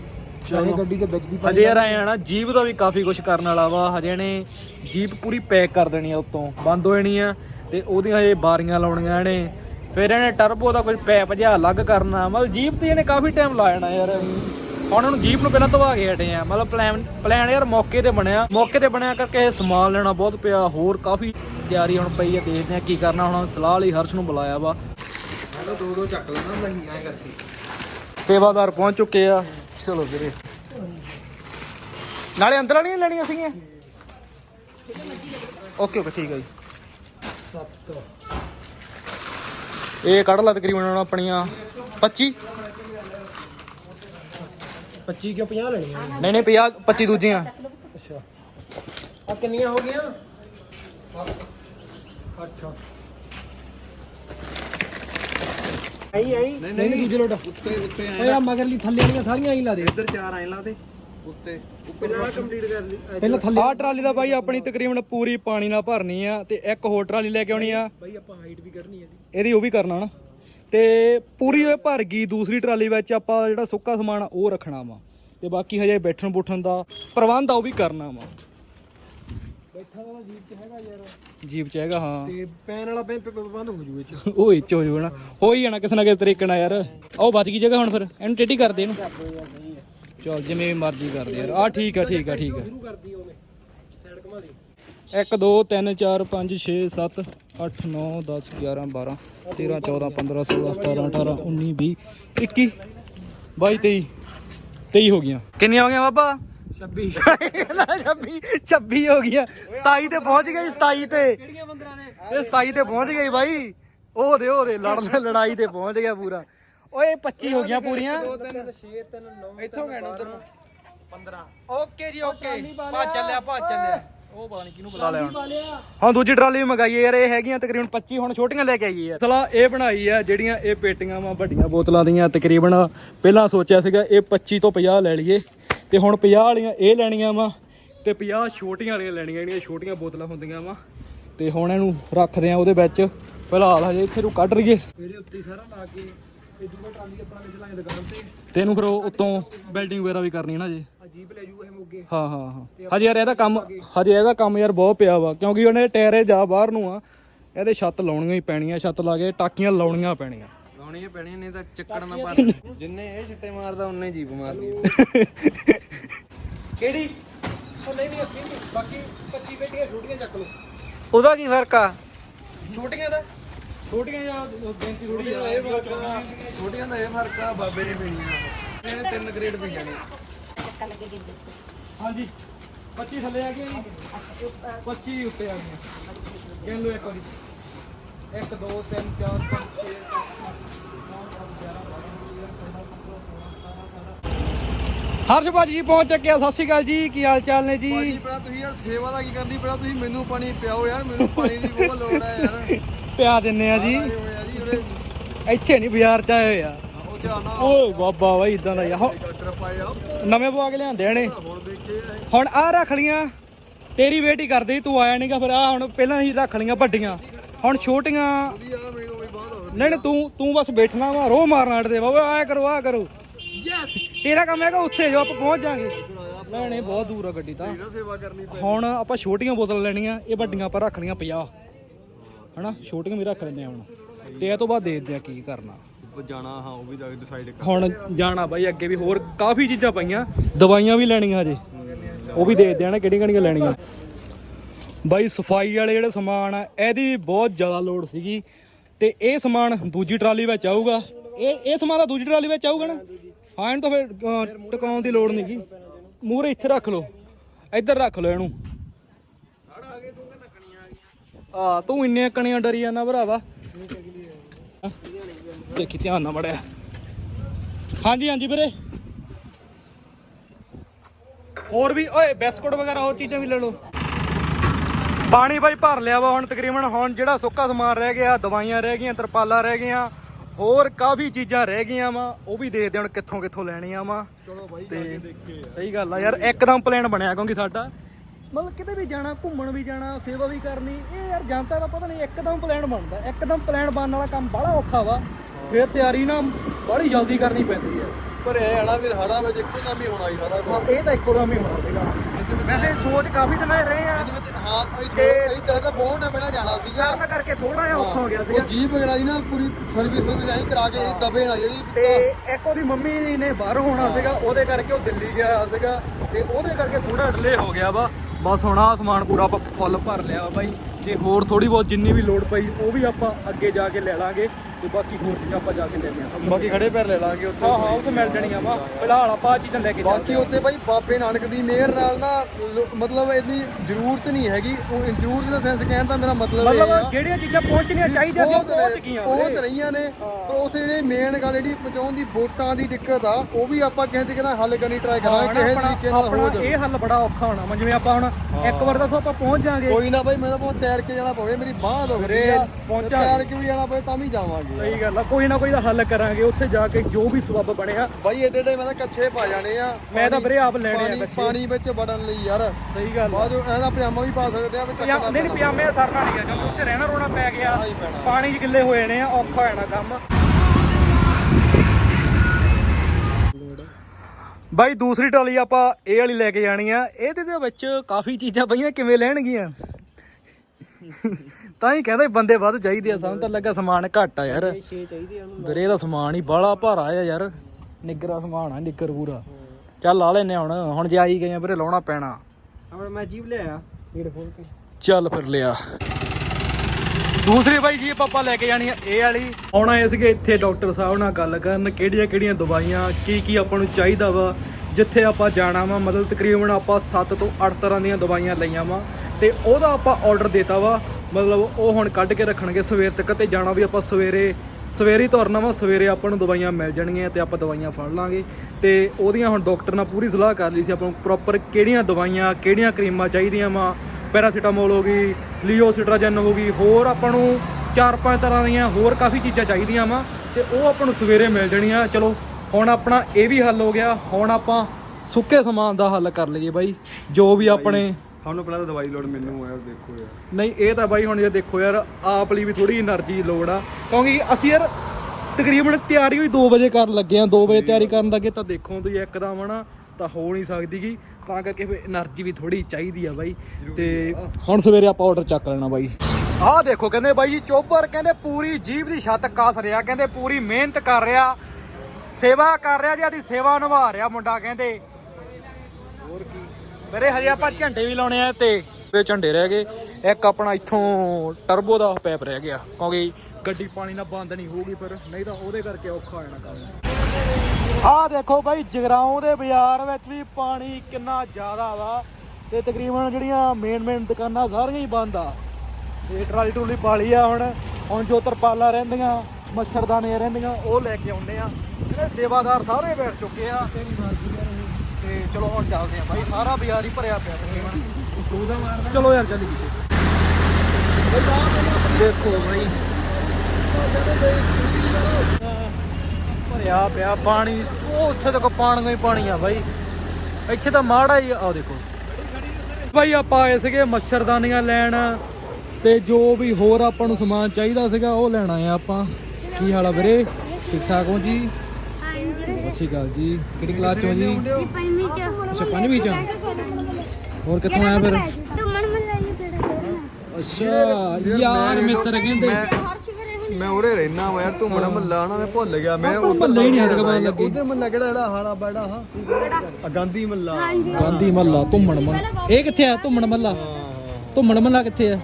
ਚਾਹੇ ਗੱਡੀ ਦੇ ਵਿੱਚ ਦੀ ਹਜੇ ਯਾਰ ਆਇਆ ਨਾ ਜੀਪ ਦਾ ਵੀ ਕਾਫੀ ਕੁਝ ਕਰਨ ਵਾਲਾ ਵਾ। ਹਜੇ ਨੇ ਜੀਪ ਪੂਰੀ ਪੈਕ ਕਰ ਦੇਣੀ ਆ ਉਤੋਂ। ਬੰਦ ਹੋ ਜਾਣੀ ਆ ਤੇ ਉਹਦੀਆਂ ਹਜੇ ਬਾਰੀਆਂ ਲਾਉਣੀਆਂ ਨੇ ਫਿਰ ਇਹਨੇ ਟਰਬੋ ਦਾ ਕੁਝ ਪੈਪ ਜਿਹਾ ਅਲੱਗ ਕਰਨਾ। ਮਤਲਬ ਜੀਪ ਤੇ ਇਹਨੇ ਕਾਫੀ ਟਾਈਮ ਲਾ ਜਾਣਾ ਯਾਰ। ਹੁਣ ਉਹਨੂੰ ਜੀਪ ਨੂੰ ਪਹਿਲਾਂ ਧਵਾ ਕੇ ਹਟੇ ਆ। ਮਤਲਬ ਪਲਾਨ ਪਲਾਨ ਯਾਰ ਮੌਕੇ ਤੇ ਬਣਿਆ। ਮੌਕੇ ਤੇ ਬਣਿਆ ਕਰਕੇ ਇਹ ਸਮਾਨ ਲੈਣਾ ਬਹੁਤ ਪਿਆ। ਹੋਰ ਕਾਫੀ ਤਿਆਰੀ ਹੁਣ ਪਈ ਆ ਦੇਖਦੇ ਆ ਕੀ ਕਰਨਾ। ਹੁਣ ਸਲਾਹ ਲਈ ਹਰਸ਼ ਨੂੰ ਬੁਲਾਇਆ ਵਾ। ਹੈਲੋ ਦੋ ਦੋ ਚੱਕ ਲੈਣਾ ਨਹੀਂ ਆਏ ਕਰਕੇ। ਸੇਵਾਦਾਰ ਪਹੁੰਚ ਚੁੱਕੇ ਆ। ਚਲੋ ਵੀਰੇ। ਨਾਲੇ ਅੰਦਰ ਵਾਲੀਆਂ ਲੈਣੀਆਂ ਸੀਗੀਆਂ? ਓਕੇ ਓਕੇ ਠੀਕ ਹੈ ਜੀ। ਇਹ ਕੱਢ ਲਾ ਤਕਰੀਬਨ ਹੁਣ ਆਪਣੀਆਂ। 25 25 ਕਿਉਂ 50 ਲੈਣੀਆਂ ਨਹੀਂ ਨਹੀਂ 50 25 ਦੂਜੀਆਂ। ਅੱਛਾ। ਆ ਕਿੰਨੀਆਂ ਹੋ ਗਈਆਂ? ਅੱਠ। ਆਈ ਆਈ। ਨਹੀਂ ਨਹੀਂ। ਦੂਜੇ ਲੋਟ ਉੱਤੇ ਉੱਤੇ ਓਏ ਆ ਮਗਰਲੀ ਥੱਲੇ ਵਾਲੀਆਂ ਸਾਰੀਆਂ ਆਈ ਲਾ ਦੇ। ਇੱਧਰ ਚਾਰ ਆਏ ਲਾ ਤੇ ਉੱਤੇ ਉੱਪਰ ਨਾਲ ਕੰਪਲੀਟ ਕਰ ਲਈ ਪਹਿਲਾਂ ਥੱਲੇ ਆਹ ਟਰਾਲੀ ਦਾ ਬਾਈ ਆਪਣੀ ਤਕਰੀਬਨ ਪੂਰੀ ਪਾਣੀ ਨਾਲ ਭਰਨੀ ਆ ਤੇ ਇੱਕ ਹੋਰ ਟਰਾਲੀ ਲੈ ਕੇ ਆਉਣੀ ਆ। ਬਾਈ ਆਪਾਂ ਹਾਈਟ ਵੀ ਕਰਨੀ ਹੈ ਇਹਦੀ ਉਹ ਵੀ ਕਰਨਾ ਨਾ। ਤੇ ਪੂਰੀ ਇਹ ਭਰ ਗਈ ਦੂਸਰੀ ਟਰਾਲੀ ਵਿੱਚ ਆਪਾਂ ਜਿਹੜਾ ਸੁੱਕਾ ਸਮਾਨ ਆ ਉਹ ਰੱਖਣਾ ਵਾ। ਤੇ ਬਾਕੀ ਹਜੇ ਬੈਠਣ ਬੁੱਠਣ ਦਾ ਪ੍ਰਬੰਧ ਆ ਉਹ ਵੀ ਕਰਨਾ ਵਾ। ਬੈਠਾ ਵਾਲਾ ਜੀਪ ਚ ਹੈਗਾ ਯਾਰ। ਜੀਪ ਚ ਹੈਗਾ ਹਾਂ। ਤੇ ਪੈਨ ਵਾਲਾ ਪੈਨ ਬੰਦ ਹੋ ਜੂ ਵਿੱਚ ਉਹ ਇੱਚ ਹੋ ਜਾਣਾ ਹੋ ਹੀ ਜਾਣਾ ਕਿਸੇ ਨਾ ਕਿਸੇ ਤਰੀਕੇ ਨਾਲ ਯਾਰ। ਉਹ ਬਚ ਗਈ ਜਗ੍ਹਾ ਹੁਣ ਫਿਰ। ਇਹਨੂੰ ਟੇਢੀ ਕਰ ਦੇ ਇਹਨੂੰ। ਚਲ ਜਿਵੇਂ ਵੀ ਮਰਜ਼ੀ ਕਰ ਦੇ ਯਾਰ। ਆ ਠੀਕ ਆ ਠੀਕ ਆ ਠੀਕ ਆ। ਸ਼ੁਰੂ ਕਰਦੀ ਓਵੇਂ ਸਾਈਡ ਘੁਮਾ ਦੇ 1 2 3 4 5 6 7 8 9 10 11 12 13 14 15 16 17 18 19 20 21 22 23 23 ਹੋ ਗਈਆਂ। ਕਿੰਨੀਆਂ ਹੋ ਗਈਆਂ ਬਾਬਾ? 26 ਨਾ 26 26 ਹੋ ਗਈਆਂ। 27 ਤੇ ਪਹੁੰਚ ਗਏ 27 ਤੇ। ਕਿਹੜੀਆਂ ਬੰਦਰਾਂ ਨੇ? ਇਹ 27 ਤੇ ਪਹੁੰਚ ਗਏ ਬਾਈ। ਉਹ ਦੇ ਉਹ ਦੇ ਲੜ ਲੜਾਈ ਤੇ ਪਹੁੰਚ ਗਿਆ ਪੂਰਾ। ਓਏ 25 ਹੋ ਗਈਆਂ ਪੂਰੀਆਂ। 6 3 9 ਇੱਥੋਂ ਕਹਿਣਾ ਉਧਰ 15 ਓਕੇ ਜੀ ਓਕੇ। ਭਾ ਚੱਲਿਆ ਭਾ ਚੱਲਿਆ। ਉਹ ਪਤਾ ਨਹੀਂ ਕਿਹਨੂੰ ਬੁਲਾ ਲਿਆ। ਹਾਂ ਦੂਜੀ ਟਰਾਲੀ ਵੀ ਮੰਗਾਈਏ ਯਾਰ ਇਹ ਹੈਗੀਆਂ ਤਕਰੀਬਨ 25 ਹੁਣ ਛੋਟੀਆਂ ਲੈ ਕੇ ਆਈਏ ਯਾਰ। ਸਲਾ ਇਹ ਬਣਾਈ ਆ ਜਿਹੜੀਆਂ ਇਹ ਪੇਟੀਆਂ ਵਾ ਵੱਡੀਆਂ ਬੋਤਲਾਂ ਦੀਆਂ ਤਕਰੀਬਨ ਪਹਿਲਾਂ ਸੋਚਿਆ ਸੀਗਾ ਇਹ 25 ਤੋਂ 50 ਲੈ ਲਈਏ ਤੇ ਹੁਣ 50 ਵਾਲੀਆਂ ਇਹ ਲੈਣੀਆਂ ਵਾ ਤੇ 50 ਛੋਟੀਆਂ ਵਾਲੀਆਂ ਲੈਣੀਆਂ ਜਿਹੜੀਆਂ ਛੋਟੀਆਂ ਬੋਤਲਾਂ ਹੁੰਦੀਆਂ ਵਾ। ਤੇ ਹੁਣ ਇਹਨੂੰ ਰੱਖਦੇ ਆ ਉਹਦੇ ਵਿੱਚ। ਫਿਲਹਾਲ ਹਜੇ ਇੱਥੇ ਨੂੰ ਕੱਢ ਲਈਏ। ਇਹਦੇ ਉੱਤੇ ਹੀ ਸਾਰਾ ਲਾ ਕੇ ਇਹ ਦੂਜਾ ਟਰਾਲੀ ਆਪਣਾ ਵਿੱਚ ਲਾਏ ਦੁਕਾਨ ਤੇ। ਤੇ ਇਹਨੂੰ ਫਿਰ ਉਹ ਉੱਤੋਂ ਬਿਲਡਿੰਗ ਵਗੈਰਾ ਵੀ ਕਰਨੀ ਹੈ ਨਾ ਜੀ। ਅਜੀਬ ਲੈ ਜੂ ਇਹ ਮੋਗੇ। ਹਾਂ ਹਾਂ ਹਾਂ। ਹਜੇ ਯਾਰ ਇਹਦਾ ਕੰਮ ਹਜੇ ਇਹਦਾ ਕੰਮ ਯਾਰ ਬਹੁਤ ਪਿਆ ਵਾ ਕਿਉਂਕਿ ਉਹਨੇ ਟਾਇਰੇ ਜਾ ਬਾਹਰ ਨੂੰ ਆ ਇਹਦੇ ਛੱਤ ਲਾਉਣੀਆਂ ਹੀ ਪੈਣੀਆਂ ਛੱਤ ਲਾ ਕੇ ਟਾਕੀਆਂ ਲਾਉਣੀਆਂ ਪੈਣੀਆਂ। ਲਾਉਣੀਆਂ ਪੈਣੀਆਂ ਨਹੀਂ ਤਾਂ ਚੱਕਰ ਨਾ ਪਰ ਜਿੰਨੇ ਇਹ ਛਿੱਟੇ ਮਾਰਦਾ ਉਹਨੇ ਜੀਪ ਮਾਰਦੀ ਕਿਹੜੀ? ਉਹ ਨਹੀਂ ਨਹੀਂ ਅਸੀਂ ਬਾਕੀ 25 ਬੇਟੀਆਂ ਛੋਟੀਆਂ ਚੱਕ ਲਓ। ਉਹਦਾ ਕੀ ਫ਼ਰਕ ਆ? ਛੋਟੀਆਂ ਦਾ? ਛੋਟੀਆਂ ਜਾਂ ਬੈਂਕੀ ਥੋੜੀ ਛੋਟੀਆਂ ਦਾ ਇਹ ਫ਼ਰਕ ਆ ਛੋਟੀਆਂ ਦਾ ਇਹ ਫ਼ਰਕ ਆ ਬਾਬੇ ਨੇ ਪੀਣੀਆਂ ਇਹਨੇ ਤਿੰਨ ਗ੍ਰੇਡ ਪੀ ਜਾਣੀ। ਹਾਂਜੀ। 25 ਥੱਲੇ ਆ ਗਈਆਂ ਜੀ। 25 ਉੱਤੇ ਆ ਗਈਆਂ। ਗਿਣ ਲਓ ਇੱਕ ਵਾਰੀ। 1 2 3 4 5 6 ਹਰਸ਼ ਭਾਜੀ ਜੀ ਪਹੁੰਚ ਚੁੱਕਿਆ ਸਤਿ ਸ਼੍ਰੀ ਅਕਾਲ ਜੀ। ਕੀ ਹਾਲ ਚਾਲ ਨੇ ਜੀ? ਭਾਜੀ ਪਹਿਲਾਂ ਤੁਸੀਂ ਯਾਰ ਸੇਵਾ ਦਾ ਕੀ ਕਰਨੀ? ਪਹਿਲਾਂ ਤੁਸੀਂ ਮੈਨੂੰ ਪਾਣੀ ਪਿਆਓ ਯਾਰ। ਮੈਨੂੰ ਪਾਣੀ ਦੀ ਬਹੁਤ ਲੋੜ ਹੈ ਯਾਰ। ਪਿਆ ਦਿੰਨੇ ਆ ਜੀ। ਇੱਥੇ ਨਹੀਂ ਬਾਜ਼ਾਰ ਚ ਆਏ ਹੋਏ ਆ। ਉਹ ਧਿਆਨ ਨਾਲ ਓਏ ਬਾਬਾ ਬਾਈ ਇਦਾਂ ਦਾ ਯਾ ਹੁਣ ਡਾਕਟਰ ਪਾਏ ਆ ਨਵੇਂ ਪਵਾ ਕੇ ਲਿਆਂਦੇ ਨੇ। ਹੁਣ ਆ ਰੱਖ ਲੀਆਂ। ਤੇਰੀ ਵੇਟ ਹੀ ਕਰਦੀ ਤੂੰ ਆਇਆ ਨਹੀਂਗਾ ਫਿਰ ਆ ਹੁਣ ਪਹਿਲਾਂ ਹੀ ਰੱਖ ਲੀਆਂ ਵੱਡੀਆਂ। ਹੁਣ ਛੋਟੀਆਂ। ਨਹੀਂ ਨਹੀਂ ਤੂੰ ਤੂੰ ਬਸ ਬੈਠਣਾ ਵਾ ਰੋ ਮਾਰਨਾ ਅੜਦੇ ਬਾਬਾ ਆਇਆ ਕਰੋ ਆ ਕਰੋ। ਯੈਸ ਤੇਰਾ ਕੰਮ ਹੈਗਾ ਉੱਥੇ ਜੋ ਆਪਾਂ ਪਹੁੰਚ ਜਾਾਂਗੇ। ਨਹੀਂ ਨਹੀਂ ਬਹੁਤ ਦੂਰ ਆ ਗੱਡੀ ਤਾਂ। ਹੁਣ ਆਪਾਂ ਛੋਟੀਆਂ ਬੋਤਲਾਂ ਲੈਣੀਆਂ ਇਹ ਵੱਡੀਆਂ ਆਪਾਂ ਰੱਖਣੀਆਂ 50 ਹਨਾ? ਛੋਟੀਆਂ ਵੀ ਰੱਖ ਲੈਂਦੇ ਆ ਹੁਣ। ਤੇ ਇਹ ਤੋਂ ਬਾਅਦ ਦੇ ਦਿੰਦੇ ਆ ਕੀ ਕਰਨਾ। ਜਾਣਾ ਹਾਂ ਉਹ ਵੀ ਜਾ ਕੇ ਡਿਸਾਈਡ ਹੁਣ ਜਾਣਾ ਬਾਈ ਅੱਗੇ ਵੀ ਹੋਰ ਕਾਫੀ ਚੀਜ਼ਾਂ ਪਈਆਂ। ਦਵਾਈਆਂ ਵੀ ਲੈਣੀਆਂ ਹਜੇ। ਉਹ ਵੀ ਦੇ ਦੇਣਾ ਕਿਹੜੀਆਂ ਕਿਹੜੀਆਂ ਲੈਣੀਆਂ। ਬਾਈ ਸਫ਼ਾਈ ਵਾਲੇ ਜਿਹੜੇ ਸਮਾਨ ਆ ਇਹਦੀ ਬਹੁਤ ਜ਼ਿਆਦਾ ਲੋੜ ਸੀਗੀ। ਤੇ ਇਹ ਸਮਾਨ ਦੂਜੀ ਟਰਾਲੀ ਵਿੱਚ ਆਊਗਾ। ਇਹ ਇਹ ਸਮਾਨ ਤਾਂ ਦੂਜੀ ਟਰਾਲੀ ਵਿੱਚ ਆਊਗਾ ਨਾ? ਹਾਂ ਇਹਨੂੰ ਤਾਂ ਫਿਰ ਟਿਕਾਉਣ ਦੀ ਲੋੜ ਨਹੀਂਗੀ ਮੂਹਰੇ ਇੱਥੇ ਰੱਖ ਲਓ। ਇੱਧਰ ਰੱਖ ਲਓ ਇਹਨੂੰ। ਆ ਤੂੰ ਇੰਨੇ ਕਣੀਆਂ ਡਰੀ ਜਾਂਦਾ ਭਰਾਵਾ। ਦੇਖੀ ਧਿਆਨ ਨਾਲ ਮੜਿਆ ਹਾਂਜੀ ਹਾਂਜੀ ਵੀਰੇ। ਹੋਰ ਵੀ ਓਏ ਬਿਸਕੁਟ ਵਗੈਰਾ ਹੋਰ ਚੀਜ਼ਾਂ ਵੀ ਲੈ ਲਓ। ਪਾਣੀ ਬਾਈ ਭਰ ਲਿਆ ਵਾ ਹੁਣ ਤਕਰੀਬਨ ਹੁਣ ਜਿਹੜਾ ਸੁੱਕਾ ਸਮਾਨ ਰਹਿ ਗਿਆ ਦਵਾਈਆਂ ਰਹਿ ਗਈਆਂ ਤਰਪਾਲਾਂ ਰਹਿ ਗਈਆਂ ਹੋਰ ਕਾਫੀ ਚੀਜ਼ਾਂ ਰਹਿ ਗਈਆਂ ਵਾ ਉਹ ਵੀ ਦੇ ਦੇ ਹੁਣ ਕਿੱਥੋਂ ਕਿੱਥੋਂ ਲੈਣੀਆਂ ਵਾ। ਚਲੋ ਬਾਈ ਤੇ ਸਹੀ ਗੱਲ ਆ ਯਾਰ ਇੱਕਦਮ ਪਲਾਨ ਬਣਿਆ ਕਿਉਂਕਿ ਸਾਡਾ। ਮਤਲਬ ਕਿਤੇ ਵੀ ਜਾਣਾ ਘੁੰਮਣ ਵੀ ਜਾਣਾ ਸੇਵਾ ਵੀ ਕਰਨੀ ਇਹ ਯਾਰ ਜਨਤਾ ਦਾ ਪਤਾ ਨਹੀਂ ਇੱਕਦਮ ਪਲਾਨ ਬਣਦਾ। ਇੱਕਦਮ ਪਲਾਨ ਬਣਨ ਵਾਲਾ ਕੰਮ ਬੜਾ ਔਖਾ ਵਾ। ਫਿਰ ਤਿਆਰੀ ਨਾ ਬੜੀ ਜਲਦੀ ਕਰਨੀ ਪੈਂਦੀ ਹੈ ਪਰ ਇਹ ਆਣਾ ਫਿਰ ਹੜਾ ਵਿੱਚ ਇੱਕੋ ਦਮ ਹੀ ਹੋਣਾ ਹੀ ਸਾਰਾ ਕੁਝ ਇਹ ਤਾਂ ਇੱਕੋ ਦਮ ਹੀ ਹੋਣਾ ਸੀਗਾ। ਵੈਸੇ ਸੋਚ ਕਾਫੀ ਦਿਨਾਂ ਹੀ ਰਹੇ ਆ। ਇਹਦੇ ਵਿੱਚ ਹਾਂ ਇਸ ਇਹ ਤਰ੍ਹਾਂ ਦਾ ਬਹੁਤ ਟਾਈਮ ਪਹਿਲਾਂ ਜਾਣਾ ਸੀਗਾ। ਮੈਂ ਕਰਕੇ ਥੋੜਾ ਜਿਹਾ ਔਖਾ ਹੋ ਗਿਆ ਉਹ ਸੀਗਾ। ਜੀਪ ਵਗੈਰਾ ਦੀ ਨਾ ਪੂਰੀ ਸਰਵਿਸ ਸਰਵਿਸ ਆਈ ਕਰਾ ਕੇ ਦਬੇ ਨਾ ਜਿਹੜੀ ਤੇ ਇੱਕ ਉਹਦੀ ਮੰਮੀ ਨੇ ਬਾਹਰੋਂ ਹੋਣਾ ਸੀਗਾ ਉਹਦੇ ਕਰਕੇ ਉਹ ਦਿੱਲੀ ਗਿਆ ਸੀਗਾ। ਤੇ ਉਹਦੇ ਕਰਕੇ ਥੋੜਾ ਡਿਲੇ ਹੋ ਗਿਆ ਵਾ। ਬਸ ਹੁਣ ਆ ਸਮਾਨ ਪੂਰਾ ਫੁੱਲ ਭਰ ਲਿਆ ਬਾਈ ਤੇ ਹੋਰ ਥੋੜੀ ਬਹੁਤ ਜਿੰਨੀ ਵੀ ਲੋੜ ਪਈ ਉਹ ਵੀ ਆਪਾਂ ਅੱਗੇ ਜਾ ਕੇ ਲੈ ਲਾਂਗੇ ਤੇ ਬਾਕੀ ਹੋਰ ਚੀਜ਼ਾਂ ਆਪਾਂ ਜਾ ਕੇ ਲੈਣੀਆਂ ਸਭ ਬਾਕੀ ਖੜੇ ਪੈਰ ਲੈ ਲਾਂਗੇ ਉੱਥੇ। ਹਾਂ ਹਾਂ ਉੱਥੇ ਮਿਲ ਜਾਣੀਆਂ ਵਾ ਫਿਲਹਾਲ ਆਪਾਂ ਆਹ ਚੀਜ਼ਾਂ ਲੈ ਕੇ ਬਾਕੀ ਉੱਥੇ ਭਾਈ ਬਾਬੇ ਨਾਨਕ ਦੀ ਮਿਹਰ ਨਾਲ ਨਾ ਲੋ- ਮਤਲਬ ਇੰਨੀ ਜ਼ਰੂਰਤ ਨਹੀਂ ਹੈਗੀ। ਉਹ ਜ਼ਰੂਰਤ ਦਾ ਸੈਂਸ ਕਹਿਣ ਦਾ ਮੇਰਾ ਮਤਲਬ ਇਹ ਆ। ਮਤਲਬ ਜਿਹੜੀਆਂ ਚੀਜ਼ਾਂ ਪਹੁੰਚਣੀਆਂ ਚਾਹੀਦੀਆਂ ਸੀ ਉਹ ਬਹੁਤ ਪਹੁੰਚ ਗਈਆਂ ਪਹੁੰਚ ਵੀਰੇ। ਰਹੀਆਂ ਨੇ। ਪਰ ਉੱਥੇ ਜਿਹੜੇ ਮੇਨ ਗੱਲ ਜਿਹੜੀ ਪਹੁੰਚਾਉਣ ਦੀ ਵੋਟਾਂ ਦੀ ਦਿੱਕਤ ਆ ਉਹ ਵੀ ਆਪਾਂ ਕਿਸੇ ਤਰੀਕੇ ਨਾਲ ਹੱਲ ਕਰਨੀ ਟਰਾਈ ਕਰਾਂਗੇ ਕਿਸੇ ਆਪਣਾ- ਤਰੀਕੇ ਨਾਲ ਹੋ ਆਪਣਾ ਜਾਵੇ। ਇਹ ਹੱਲ ਬੜਾ ਔਖਾ ਹੋਣਾ ਵਾ ਜਿਵੇਂ ਆਪਾਂ ਹੁਣ ਇੱਕ ਵਾਰ ਤਾਂ ਆਪਾਂ ਪਹੁੰਚ ਜਾਾਂਗੇ। ਕੋਈ ਨਾ ਭਾਈ ਮੈਂ ਤਾਂ ਬਹੁਤ ਤੈਰ ਕੇ ਜਾਣਾ ਪਵੇ ਮੇਰੀ ਬਾਹ ਦੁਖਦੀ ਵੀਰੇ, ਆ। ਪਹੁੰਚਾਂਗੇ। ਤੈਰ ਕੇ ਵੀ ਜਾਣਾ ਪਵੇ ਤਾਂ ਵੀ ਜਾਵਾਂਗੇ। ਸਹੀ ਗੱਲ ਆ ਕੋਈ ਨਾ ਕੋਈ ਦਾ ਹੱਲ ਕਰਾਂਗੇ ਉੱਥੇ ਜਾ ਕੇ ਜੋ ਵੀ ਸਬੱਬ ਬਣਿਆ। ਭਾਈ ਇਹਦੇ ਡੇ ਮੈਂ ਤਾਂ ਕੱਛੇ ਪਾ ਜਾਣੇ ਆ। ਮੈਂ ਤਾਂ ਵੀਰੇ ਆਪ ਲੈਣੇ ਆ ਪਾਣੀ ਕੱਛੇ। ਪਾਣੀ ਵਿੱਚ ਵੜਨ ਲਈ ਯਾਰ। ਸਹੀ ਗੱਲ ਆ। ਬਾਅਦ ਚੋਂ ਇਹਦਾ ਪਜਾਮਾ ਵੀ ਪਾ ਸਕਦੇ ਆ ਵੀ ਚੱਕਣਾ ਨਹੀਂ ਨਹੀਂ ਪਜਾਮੇ ਸਰਨਾ ਨਹੀਂ ਆ ਕਿਉਂਕਿ ਉੱਥੇ ਰਹਿਣਾ ਰੋਣਾ ਪੈ ਗਿਆ। ਹੀ ਪੈਣਾ। ਪਾਣੀ 'ਚ ਗਿੱਲੇ ਹੋਏ ਨੇ ਔਖਾ ਹੋ ਜਾਣਾ ਕੰਮ। ਬਾਈ ਦੂਸਰੀ ਟਰਾਲੀ ਆਪਾਂ ਇਹ ਵਾਲੀ ਲੈ ਕੇ ਜਾਣੀ ਆ। ਇਹਦੇ ਦੇ ਵਿੱਚ ਕਾਫੀ ਚੀਜ਼ਾਂ ਪਈਆਂ ਕਿਵੇਂ ਲੈਣਗੀਆਂ? ਤਾਂ ਹੀ ਕਹਿੰਦੇ ਬੰਦੇ ਵੱਧ ਚਾਹੀਦੇ ਆ ਸਾਨੂੰ ਤਾਂ ਲੱਗਾ ਸਮਾਨ ਘੱਟ ਆ ਯਾਰ। 6 ਚਾਹੀਦੀ ਉਹਨੂੰ ਵੀਰੇ ਇਹਦਾ ਸਮਾਨ ਹੀ ਬਾਹਲਾ ਭਾਰਾ ਆ ਯਾਰ। ਨਿੱਗਰਾ ਸਮਾਨ ਆ ਨਿੱਗਰ ਪੂਰਾ। ਚੱਲ ਲਾ ਲੈਨੇ ਹੁਣ ਹੁਣ ਜੇ ਆਈ ਗਏ ਆ ਵੀਰੇ ਲਾਉਣਾ ਪੈਣਾ। ਹੁਣ ਮੈਂ ਜੀਬ ਲਿਆ ਹੀੜ ਖੋਲ ਕੇ। ਚੱਲ ਫਿਰ ਲਿਆ। ਦੂਸਰੀ ਬਾਈ ਜੀ ਪਾਪਾ ਲੈ ਕੇ ਜਾਣੀ ਆ ਇਹ ਵਾਲੀ। ਆਉਣਾ ਆਏ ਸੀਗੇ ਇੱਥੇ ਡਾਕਟਰ ਸਾਹਿਬ ਨਾਲ ਗੱਲ ਕਰਨ ਕਿਹੜੀਆਂ ਕਿਹੜੀਆਂ ਦਵਾਈਆਂ ਕੀ ਕੀ ਆਪਾਂ ਨੂੰ ਚਾਹੀਦਾ ਵਾ ਜਿੱਥੇ ਆਪਾਂ ਜਾਣਾ ਵਾ ਮਤਲਬ ਤਕਰੀਬਨ ਆਪਾਂ 7 ਤੋਂ 8 ਤਰ੍ਹਾਂ ਦੀਆਂ ਦਵਾਈਆਂ ਲਈਆਂ ਵਾ। ਤੇ ਉਹਦਾ ਆਪਾਂ ਆਰਡਰ ਦਿੱਤਾ ਵਾ। ਮਤਲਬ ਉਹ ਹੁਣ ਕੱਢ ਕੇ ਰੱਖਣਗੇ ਸਵੇਰ ਤੱਕ ਤੇ ਜਾਣਾ ਵੀ ਆਪਾਂ ਸਵੇਰੇ ਸਵੇਰੇ ਤੁਰਨਾ ਵਾ, ਸਵੇਰੇ ਆਪਾਂ ਨੂੰ ਦਵਾਈਆਂ ਮਿਲ ਜਾਣਗੀਆਂ ਤੇ ਆਪਾਂ ਦਵਾਈਆਂ ਫੜ ਲਾਂਗੇ। ਤੇ ਉਹਦੀਆਂ ਹੁਣ ਡਾਕਟਰ ਨਾਲ ਪੂਰੀ ਸਲਾਹ ਕਰ ਲਈ ਸੀ ਆਪਾਂ ਨੂੰ ਪ੍ਰੋਪਰ ਕਿਹੜੀਆਂ ਦਵਾਈਆਂ, ਕਿਹੜੀਆਂ ਕਰੀਮਾਂ ਚਾਹੀਦੀਆਂ ਵਾ। ਪੈਰਾਸੀਟਾਮੋਲ ਹੋ ਗਈ, ਲੀਓਸਿਟਰਾਜਨ ਹੋ ਗਈ, ਹੋਰ ਆਪਾਂ ਨੂੰ ਚਾਰ ਪੰਜ ਤਰ੍ਹਾਂ ਦੀਆਂ ਹੋਰ ਕਾਫੀ ਚੀਜ਼ਾਂ ਚਾਹੀਦੀਆਂ ਵਾ ਤੇ ਉਹ ਆਪਾਂ ਨੂੰ ਸਵੇਰੇ ਮਿਲ ਜਾਣੀਆਂ। ਚਲੋ, ਹੁਣ ਆਪਣਾ ਇਹ ਵੀ ਹੱਲ ਹੋ ਗਿਆ। ਹੁਣ ਆਪਾਂ ਸੁੱਕੇ ਸਮਾਨ ਦਾ ਹੱਲ ਕਰ ਲਈਏ ਬਾਈ। ਜੋ ਵੀ ਆਪਣੇ ਤੁਹਾਨੂੰ ਪਹਿਲਾਂ ਤਾਂ ਦਵਾਈ ਲੋੜ ਮੈਨੂੰ ਆ ਦੇਖੋ ਯਾਰ। ਨਹੀਂ ਇਹ ਤਾਂ ਬਾਈ ਹੁਣ ਜੇ ਦੇਖੋ ਯਾਰ ਆਪ ਲਈ ਵੀ ਥੋੜੀ એનર્ਜੀ ਲੋੜ ਆ। ਕਿਉਂਕਿ ਅਸੀਂ ਯਾਰ ਤਕਰੀਬਨ ਤਿਆਰੀ ਹੋਈ 2 ਵਜੇ ਕਰਨ ਲੱਗੇ ਆ 2 ਵਜੇ ਤਿਆਰੀ ਕਰਨ ਲੱਗੇ ਤਾਂ ਦੇਖੋ ਤੁਸੀਂ ਇੱਕਦਮ ਹਨਾ ਤਾਂ ਹੋ ਨਹੀਂ ਸਕਦੀ ਗੀ। ਤਾਂ ਕਰਕੇ ਫਿਰ એનર્ਜੀ ਵੀ ਥੋੜੀ ਚਾਹੀਦੀ ਆ ਬਾਈ। ਤੇ ਹੁਣ ਸਵੇਰੇ ਆਪਾਂ ਆਰਡਰ ਚੱਕ ਲੈਣਾ ਬਾਈ। ਆਹ ਦੇਖੋ ਕਹਿੰਦੇ ਬਾਈ ਜੀ ਚੋਪਰ ਕਹਿੰਦੇ ਪੂਰੀ ਜੀਬ ਦੀ ਛੱਤ ਕਾਸ ਰਿਹਾ ਕਹਿੰਦੇ ਪੂਰੀ ਮਿਹਨਤ ਕਰ ਰਿਹਾ ਸੇਵਾ ਕਰ ਰਿਹਾ ਜੀ ਆਦੀ ਸੇਵਾ ਨਿਭਾ ਰਿਹਾ ਮੁੰਡਾ ਕਹਿੰਦੇ। ਹੋਰ ਕੀ ਮੇਰੇ ਹਜੇ ਆਪਾਂ ਝੰਡੇ ਵੀ ਲਾਉਣੇ ਆ ਤੇ ਇਹ ਝੰਡੇ ਰਹਿ ਗਏ। ਇੱਕ ਆਪਣਾ ਇੱਥੋਂ ਟਰਬੋ ਦਾ ਪੈਪ ਰਹਿ ਗਿਆ, ਕਿਉਂਕਿ ਗੱਡੀ ਪਾਣੀ ਨਾਲ ਬੰਦ ਨਹੀਂ ਹੋਊਗੀ ਪਰ ਨਹੀਂ ਤਾਂ ਉਹਦੇ ਕਰਕੇ ਔਖਾ ਹੋ ਜਾਣਾ ਕੰਮ। ਆਹ ਦੇਖੋ ਬਾਈ, ਜਗਰਾਉਂ ਦੇ ਬਾਜ਼ਾਰ ਵਿੱਚ ਵੀ ਪਾਣੀ ਕਿੰਨਾ ਜ਼ਿਆਦਾ ਵਾ, ਤੇ ਤਕਰੀਬਨ ਜਿਹੜੀਆਂ ਮੇਨ ਮੇਨ ਦੁਕਾਨਾਂ ਸਾਰੀਆਂ ਹੀ ਬੰਦ ਆ। ਤੇ ਟਰਾਲੀ ਟਰੂਲੀ ਪਾਲੀ ਆ ਹੁਣ ਹੁਣ ਜੋ ਤਰਪਾਲਾਂ ਰਹਿੰਦੀਆਂ, ਮੱਛਰਦਾਨੀਆਂ ਰਹਿੰਦੀਆਂ, ਉਹ ਲੈ ਕੇ ਆਉਂਦੇ ਆ। ਜਿਹੜੇ ਸੇਵਾਦਾਰ ਸਾਰੇ ਬੈਠ ਚੁੱਕੇ ਆ। ਤੇ ਚਲੋ ਹੁਣ ਚੱਲਦੇ ਆ ਬਾਈ, ਸਾਰਾ ਬਾਜ਼ਾਰ ਹੀ ਭਰਿਆ ਪਿਆ ਤਕਰੀਬਨ। ਚਲੋ ਯਾਰ, ਚੱਲੀ ਦੇਖੋ ਬਾਈ। ਭਰਿਆ ਪਿਆ ਪਾਣੀ, ਉਹ ਉੱਥੇ ਤੱਕ ਪਾਣੀ ਹੀ ਪਾਣੀ ਆ ਬਾਈ। ਇੱਥੇ ਤਾਂ ਮਾੜਾ ਹੀ ਆ ਦੇਖੋ। ਬਾਈ, ਆਪਾਂ ਆਏ ਸੀਗੇ ਮੱਛਰਦਾਨੀਆਂ ਲੈਣ ਤੇ ਜੋ ਵੀ ਹੋਰ ਆਪਾਂ ਨੂੰ ਸਮਾਨ ਚਾਹੀਦਾ ਸੀਗਾ, ਉਹ ਲੈਣਾ ਆ ਆਪਾਂ। ਕੀ ਹਾਲ ਆ ਵੀਰੇ? ਠੀਕ ਠਾਕ ਹੋ ਜੀ? ਸ਼੍ਰੀ ਅਕਾਲ ਜੀ। ਕਿਹੜੀ ਕਲਾਸ ਚੋਂ ਜੀ? ਪੰਜਵੀਂ ਚ। ਅੱਛਾ ਪੰਜਵੀਂ ਚ। ਹੋਰ ਕਿੱਥੋਂ ਆਇਆ ਫਿਰ? ਤੂੰ ਮਨ ਮਨ ਲਾਈ ਤੇਰਾ ਅੱਛਾ ਯਾਰ ਮਿੱਤਰ ਕਹਿੰਦੇ ਹਰਸ਼ ਕਰੇ ਹੁਣ ਮੈਂ ਉਰੇ ਰਹਿਣਾ ਵਾ ਯਾਰ ਤੂੰ ਮੜਾ ਮੱਲਾ ਨਾ ਮੈਂ ਭੁੱਲ ਗਿਆ। ਮੈਂ ਨੂੰ ਮਹੱਲਾ ਹੀ ਨਹੀਂ ਹੱਦ ਕਬਾਲ ਲੱਗੀ। ਉਧਰ ਮੱਲਾ ਕਿਹੜਾ ਜਿਹੜਾ ਹਾਲਾ ਬੜਾ ਆ ਆ ਗਾਂਧੀ ਮੱਲਾ। ਹਾਂਜੀ ਗਾਂਧੀ ਮਹੱਲਾ ਧੁੰਮਣ ਮਹੱਲਾ ਇਹ ਕਿੱਥੇ ਆ? ਧੁੰਮਣ ਮਹੱਲਾ ਧੁੰਮਣ ਮਹੱਲਾ ਕਿੱਥੇ ਆ?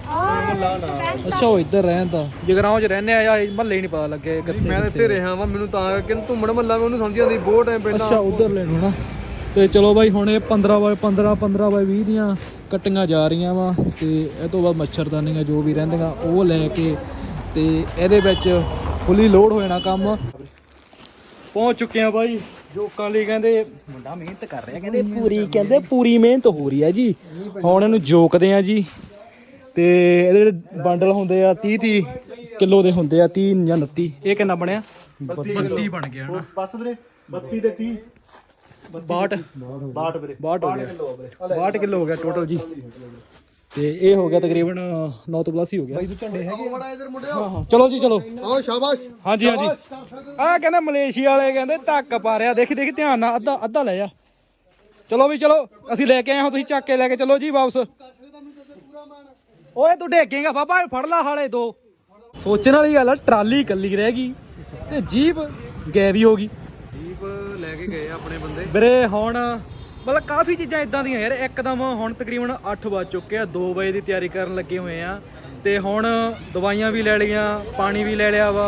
ਮੱਲਾ ਨਾ ਅੱਛਾ ਉਹ ਇੱਧਰ ਰਹਿੰਦਾ ਜਗਰਾਉਂ ਚ ਰਹਿੰਦੇ ਆ ਯਾਰ ਮਹੱਲੇ ਹੀ ਨਹੀਂ ਪਤਾ ਲੱਗੇ ਕਿੱਥੇ ਮੈਂ ਤਾਂ ਇੱਥੇ ਰਿਹਾ ਵਾਂ ਮੈਨੂੰ ਤਾਂ ਕਰਕੇ ਧੁੰਮਣ ਮੱਲਾ ਮੈਂ ਉਹਨੂੰ ਸਮਝੀ ਜਾਂਦੀ ਬਹੁਤ ਟਾਈਮ ਪਹਿਲਾਂ। ਅੱਛਾ ਉਧਰ ਲੈਣੋ ਨਾ। ਤੇ ਚਲੋ ਬਾਈ ਹੁਣ ਇਹ 15 ਬਾਈ 15 15 ਬਾਈ 20 ਦੀਆਂ ਕੱਟੀਆਂ ਜਾ ਰਹੀਆਂ ਵਾ ਤੇ ਇਹ ਤੋਂ ਬਾਅਦ ਮੱਛਰਦਾਨੀਆਂ ਜੋ ਵੀ ਰਹਿੰਦੀਆਂ ਉਹ ਲੈ ਕੇ ਤੇ ਇਹਦੇ ਵਿੱਚ ਫੁੱਲੀ ਲੋਡ ਹੋ ਜਾਣਾ ਕੰਮ। ਪਹੁੰਚ ਚੁੱਕੇ ਆ ਬਾਈ। ਲੋਕਾਂ ਲਈ ਕਹਿੰਦੇ ਮੁੰਡਾ ਮਿਹਨਤ ਕਰ ਰਿਹਾ ਕਹਿੰਦੇ ਪੂਰੀ ਕਹਿੰਦੇ ਪੂਰੀ ਮਿਹਨਤ ਹੋ ਰਹੀ ਹੈ ਜੀ। ਹੁਣ ਇਹਨੂੰ ਜੋਕਦੇ ਆ ਜੀ। ਤੇ ਇਹਦੇ ਜਿਹੜੇ ਬੰਡਲ ਹੁੰਦੇ ਆ 30 30 ਕਿਲੋ ਦੇ ਹੁੰਦੇ ਆ 30 ਜਾਂ 29 ਇਹ ਕਿੰਨਾ ਬਣਿਆ? 32 ਬਣ ਗਿਆ ਹਨਾ। ਬਸ ਵੀਰੇ 32 ਤੇ 30 62 62 ਵੀਰੇ। 62 ਹੋ ਗਿਆ। 62 ਕਿਲੋ ਹੋ ਗਿਆ ਟੋਟਲ ਜੀ। ਤੇ ਇਹ ਹੋ ਗਿਆ ਤਕਰੀਬਨ 9 ਤੋਂ ਪਲੱਸ ਹੀ ਹੋ ਗਿਆ। ਆਓ ਬੜਾ ਇਧਰ ਮੁੰਡਿਓ ਚਲੋ ਜੀ ਚਲੋ। ਆਓ ਸ਼ਾਬਾਸ਼। ਹਾਂਜੀ ਹਾਂਜੀ। ਆ ਕਹਿੰਦੇ ਮਲੇਸ਼ੀਆ ਵਾਲੇ ਕਹਿੰਦੇ ਧੱਕ ਪਾ ਰਿਆ ਦੇਖੀ ਦੇਖੀ ਧਿਆਨ ਨਾਲ ਅੱਧਾ ਅੱਧਾ ਲੈ ਜਾ। ਚਲੋ ਵੀ ਚਲੋ। ਅਸੀਂ ਲੈ ਕੇ ਆਏ ਹਾਂ ਤੁਸੀਂ ਚੱਕ ਕੇ ਲੈ ਕੇ ਚਲੋ ਜੀ ਵਾਪਸ। ਓਏ ਤੂੰ ਡੇਗੇਗਾ ਬਾਬਾ ਫੜ ਲਾ ਹਾਲੇ ਦੋ। ਸੋਚਣ ਵਾਲੀ ਗੱਲ ਆ ਟਰਾਲੀ ਇਕੱਲੀ ਰਹਿ ਗਈ ਤੇ ਜੀਪ ਗੈਰੀ ਹੋ ਗਈ। ਜੀਪ ਲੈ ਕੇ ਗਏ ਆਪਣੇ ਬੰਦੇ। ਵੀਰੇ ਹੁਣ ਮਤਲਬ ਕਾਫੀ ਚੀਜ਼ਾਂ ਇਦਾਂ ਦੀਆਂ ਯਾਰ ਇੱਕਦਮ ਹੁਣ ਤਕਰੀਬਨ 8 ਵੱਜ ਚੁੱਕੇ ਆ 2 ਵਜੇ ਦੀ ਤਿਆਰੀ ਕਰਨ ਲੱਗੇ ਹੋਏ ਆ। ਤੇ ਹੁਣ ਦਵਾਈਆਂ ਵੀ ਲੈ ਲਈਆਂ ਪਾਣੀ ਵੀ ਲੈ ਲਿਆ ਵਾ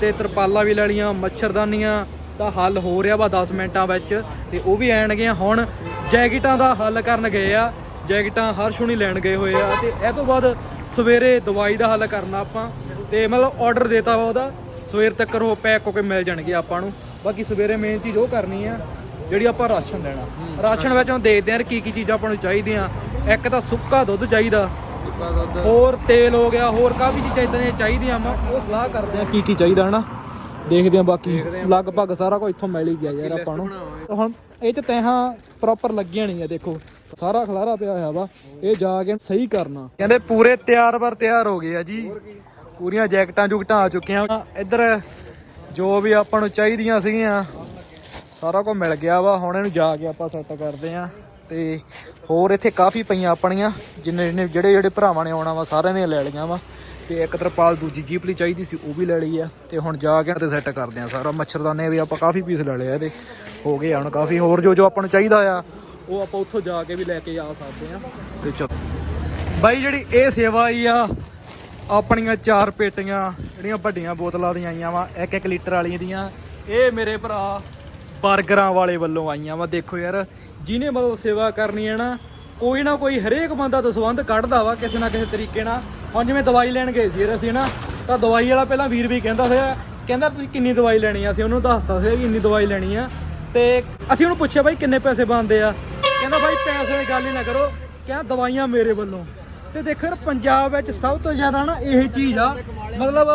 ਤੇ ਤਰਪਾਲਾਂ ਵੀ ਲੈ ਲਈਆਂ ਮੱਛਰਦਾਨੀਆਂ ਦਾ ਹੱਲ ਹੋ ਰਿਹਾ ਵਾ 10 ਮਿੰਟਾਂ ਵਿੱਚ ਤੇ ਉਹ ਵੀ ਆਣਗੇ ਹੁਣ ਜੈਕਟਾਂ ਦਾ ਹੱਲ ਕਰਨ ਗਏ ਆ। ਜੈਕਟਾਂ ਹਰਸ਼ੁਣੀ ਲੈਣ ਗਏ ਹੋਏ ਆ ਤੇ ਇਹ ਤੋਂ ਬਾਅਦ ਸਵੇਰੇ ਦਵਾਈ ਦਾ ਹੱਲ ਕਰਨਾ ਆਪਾਂ ਤੇ ਮਤਲਬ ਆਰਡਰ ਦੇਤਾ ਵਾ ਉਹਦਾ ਸਵੇਰ ਤੱਕ ਉਹ ਪੈਕ ਹੋ ਕੇ ਮਿਲ ਜਾਣਗੇ ਆਪਾਂ ਨੂੰ। ਬਾਕੀ ਸਵੇਰੇ ਮੇਨ ਚੀਜ਼ ਉਹ ਕਰਨੀ ਆ ਜਿਹੜੀ ਆਪਾਂ ਰਾਸ਼ਨ ਲੈਣਾ। ਰਾਸ਼ਨ ਵਿੱਚ ਹੁਣ ਦੇਖਦੇ ਆ ਕੀ ਕੀ ਚੀਜ਼ਾਂ ਆਪਾਂ ਨੂੰ ਚਾਹੀਦੀਆਂ। ਇੱਕ ਤਾਂ ਸੁੱਕਾ ਦੁੱਧ ਚਾਹੀਦਾ। ਸੁੱਕਾ ਦੁੱਧ। ਹੋਰ ਤੇਲ ਹੋ ਗਿਆ ਹੋਰ ਕਾਫੀ ਚੀਜ਼ਾਂ ਇਦਾਂ ਦੀਆਂ ਚਾਹੀਦੀਆਂ ਵਾ ਉਹ ਸਲਾਹ ਕਰਦੇ ਆ ਕੀ ਕੀ ਚਾਹੀਦਾ ਹਨਾ? ਦੇਖਦੇ ਆ ਬਾਕੀ। ਲਗਭਗ ਸਾਰਾ ਕੁਝ ਇੱਥੋਂ ਮਿਲ ਹੀ ਗਿਆ ਯਾਰ ਆਪਾਂ ਨੂੰ। ਹੁਣ ਇਹ ਚ ਤੈਹਾਂ ਪ੍ਰੋਪਰ ਲੱਗੀਆਂ ਨਹੀਂ ਆ ਦੇਖੋ। ਸਾਰਾ ਖਲਾਰਾ ਪਿਆ ਹੋਇਆ ਵਾ। ਇਹ ਜਾ ਕੇ ਸਹੀ ਕਰਨਾ। ਕਹਿੰਦੇ ਪੂਰੇ ਤਿਆਰ ਬਰ ਤਿਆਰ ਹੋ ਗਏ ਆ ਜੀ। ਪੂਰੀਆਂ ਜੈਕਟਾਂ ਜੁਕਟਾਂ ਆ ਚੁੱਕੀਆਂ। ਇੱਧਰ ਜੋ ਵੀ ਆਪਾਂ ਨੂੰ ਚਾਹੀਦੀਆਂ ਸੀਗੀਆਂ ਸਾਰਾ ਕੁਝ ਮਿਲ ਗਿਆ ਵਾ। ਹੁਣ ਇਹਨੂੰ ਜਾ ਕੇ ਆਪਾਂ ਸੈੱਟ ਕਰਦੇ ਆਂ ਤੇ ਹੋਰ ਇੱਥੇ ਕਾਫੀ ਪਈਆਂ ਆਪਣੀਆਂ। ਜਿੰਨੇ ਜਿਹੜੇ ਜਿਹੜੇ ਭਰਾਵਾਂ ਨੇ ਆਉਣਾ ਵਾ ਸਾਰਿਆਂ ਨੇ ਲੈ ਲਈਆਂ ਵਾ। ਤੇ ਇੱਕ ਤਰਪਾਲ ਦੂਜੀ ਜੀਪ ਲਈ ਚਾਹੀਦੀ ਸੀ, ਉਹ ਵੀ ਲੈ ਲਈ ਆ। ਤੇ ਹੁਣ ਜਾ ਕੇ ਤੇ ਸੈੱਟ ਕਰਦੇ ਆ ਸਾਰਾ। ਮੱਛਰਦਾਨੇ ਵੀ ਆਪਾਂ ਕਾਫੀ ਪੀਸ ਲੈ ਲਿਆ ਆ ਇਹਦੇ। ਹੋ ਗਏ ਹੁਣ ਕਾਫੀ। ਹੋਰ ਜੋ ਜੋ ਆਪਾਂ ਨੂੰ ਚਾਹੀਦਾ ਆ, ਉਹ ਆਪਾਂ ਉੱਥੋਂ ਜਾ ਕੇ ਵੀ ਲੈ ਕੇ ਆ ਸਕਦੇ ਆ। ਤੇ ਚਲੋ। ਬਾਈ ਜਿਹੜੀ ਇਹ ਸੇਵਾ ਆਈ ਆ, ਆਪਣੀਆਂ ਚਾਰ ਪੇਟੀਆਂ, ਜਿਹੜੀਆਂ ਵੱਡੀਆਂ ਬੋਤਲਾਂ ਦੀਆਂ ਆਈਆਂ ਵਾ 1-1 ਲੀਟਰ ਵਾਲੀਆਂ ਦੀਆਂ, ਇਹ ਮੇਰੇ ਭਰਾ ਬਰਗਰਾਂ ਵਾਲੇ ਵੱਲੋਂ ਆਈਆਂ ਵਾ। ਦੇਖੋ ਯਾਰ, ਜਿਹਨੇ ਮਤਲਬ ਸੇਵਾ ਕਰਨੀ ਹੈ ਨਾ, ਕੋਈ ਨਾ ਕੋਈ ਹਰੇਕ ਬੰਦਾ ਦਸਵੰਧ ਕੱਢਦਾ ਵਾ, ਕਿਸੇ ਨਾ ਕਿਸੇ ਤਰੀਕੇ ਨਾਲ। ਹੁਣ ਜਿਵੇਂ ਦਵਾਈ ਲੈਣ ਗਏ ਸੀ ਅਸੀਂ ਨਾ ਤਾਂ ਦਵਾਈ ਵਾਲਾ ਪਹਿਲਾਂ ਵੀਰ ਵੀ ਕਹਿੰਦਾ ਸੀ ਕਹਿੰਦਾ ਤੁਸੀਂ ਕਿੰਨੀ ਦਵਾਈ ਲੈਣੀ ਆ? ਅਸੀਂ ਉਹਨੂੰ ਦੱਸਤਾ ਸੀ ਵੀ ਇੰਨੀ ਦਵਾਈ ਲੈਣੀ ਆ। ਤੇ ਅਸੀਂ ਉਹਨੂੰ ਪੁੱਛਿਆ ਬਾਈ ਕਿੰਨੇ ਪੈਸੇ ਬਣਦੇ ਆ? ਕਹਿੰਦਾ ਬਾਈ ਪੈਸੇ ਦੀ ਗੱਲ ਹੀ ਨਾ ਕਰੋ। ਕਹਿੰਦਾ ਦਵਾਈਆਂ ਮੇਰੇ ਵੱਲੋਂ। ਤੇ ਦੇਖੋ ਯਾਰ ਪੰਜਾਬ ਵਿੱਚ ਸਭ ਤੋਂ ਜ਼ਿਆਦਾ ਨਾ ਇਹ ਚੀਜ਼ ਆ ਮਤਲਬ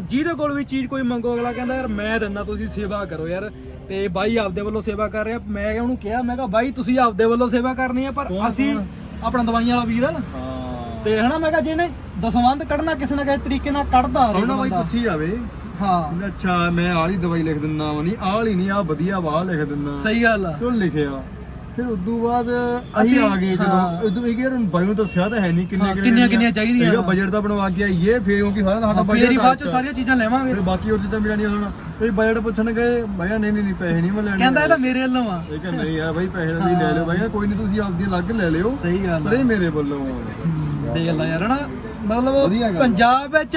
ਜਿਹਦੇ ਕੋਲ ਵੀ ਚੀਜ਼ ਕੋਈ ਮੰਗੋ ਅਗਲਾ ਕਹਿੰਦਾ ਯਾਰ ਮੈਂ ਦਿੰਦਾ ਤੁਸੀਂ ਸੇਵਾ ਕਰੋ ਯਾਰ। ਤੇ ਬਾਈ ਆਪਦੇ ਵੱਲੋਂ ਸੇਵਾ ਕਰ ਰਿਹਾ। ਮੈਂ ਉਹਨੂੰ ਕਿਹਾ ਮੈਂ ਕਿਹਾ ਬਾਈ ਤੁਸੀਂ ਆਪਦੇ ਵੱਲੋਂ ਸੇਵਾ ਕਰਨੀ ਹੈ ਪਰ ਅਸੀਂ ਆਪਣਾ ਦਵਾਈਆਂ ਵਾਲਾ ਵੀਰ ਹਾਂ। ਤੇ ਹਨਾ ਮੈਂ ਕਿਹਾ ਜਿਹਨੇ ਦਸਵੰਦ ਕੱਢਣਾ ਕਿਸੇ ਨਾ ਕਿਸੇ ਤਰੀਕੇ ਨਾਲ ਕੱਢਦਾ ਹਰੇਕ ਹੁਣ ਨਾ ਬਾਈ ਬੰਦਾ। ਪੁੱਛੀ ਜਾਵੇ। ਹਾਂ। ਕਹਿੰਦਾ ਅੱਛਾ ਮੈਂ ਆਹ ਵਾਲੀ ਦਵਾਈ ਲਿਖ ਦਿੰਦਾ ਵਾ। ਨਹੀਂ ਆਹ ਵਾਲੀ ਨਹੀਂ ਆ ਵਧੀਆ ਵਾਹ ਲਿਖ ਦਿੰਦਾ ਸਹੀ ਗੱਲ ਆ। ਚਲੋ ਲਿਖਿਆ? ਫਿਰ ਉਦੋਂ ਬਾਅਦ ਅਸੀਂ ਅਸੀਂ- ਆ ਗਏ ਹਾਂ। ਜਦੋਂ ਉਦੋਂ ਇਹ ਯਾਰ ਬਾਈ ਨੂੰ ਦੱਸਿਆ ਤਾਂ ਹੈ ਨਹੀਂ ਕਿੰਨੇ ਹਾਂ, ਕਿੰਨੀਆਂ- ਕਿੰਨੀਆਂ ਚਾਹੀਦੀਆਂ। ਇਹਦਾ ਬਜਟ ਤਾਂ ਬਣਵਾ ਕੇ ਆਈਏ ਫਿਰ ਕਿਉਂਕਿ ਸਾਰਾ ਸਾਡਾ ਫੇਰ ਬਜਟ ਹੀ ਬਾਅਦ ਚ ਸਾਰੀਆਂ ਚੀਜ਼ਾਂ ਲੈਵਾਂਗੇ ਫਿਰ ਬਾਕੀ ਹੋਰ ਚੀਜ਼ਾਂ ਮਿਲਣੀਆਂ ਹੁਣ। ਇਹ ਬਜਟ ਪੁੱਛਣ ਗਏ ਭਾਈਆ ਨਹੀਂ ਨਹੀਂ ਨਹੀਂ ਪੈਸੇ ਨਹੀਂ ਮੈਂ ਲੈਣੇ ਕਹਿੰਦਾ ਇਹ ਤਾਂ ਮੇਰੇ ਵੱਲੋਂ ਆ। ਇਹ ਕਹਿੰਦਾ ਨਹੀਂ ਯਾਰ ਬਾਈ ਪੈਸੇ ਤਾਂ ਤੁਸੀਂ ਲੈ ਲਿਓ। ਭਾਈਆ ਕੋਈ ਨਹੀਂ ਤੁਸੀਂ ਆਪਦੀ ਅਲੱਗ ਲੈ ਲਿਓ। ਸਹੀ ਗੱਲ ਪਰ ਆ। ਇਹ ਮੇਰੇ ਵੱਲੋਂ ਆ। ਦੇਖ ਲੈ ਯਾਰ ਹਨਾ? ਮਤਲਬ ਗੱਲ। ਪੰਜਾਬ ਵਿੱਚ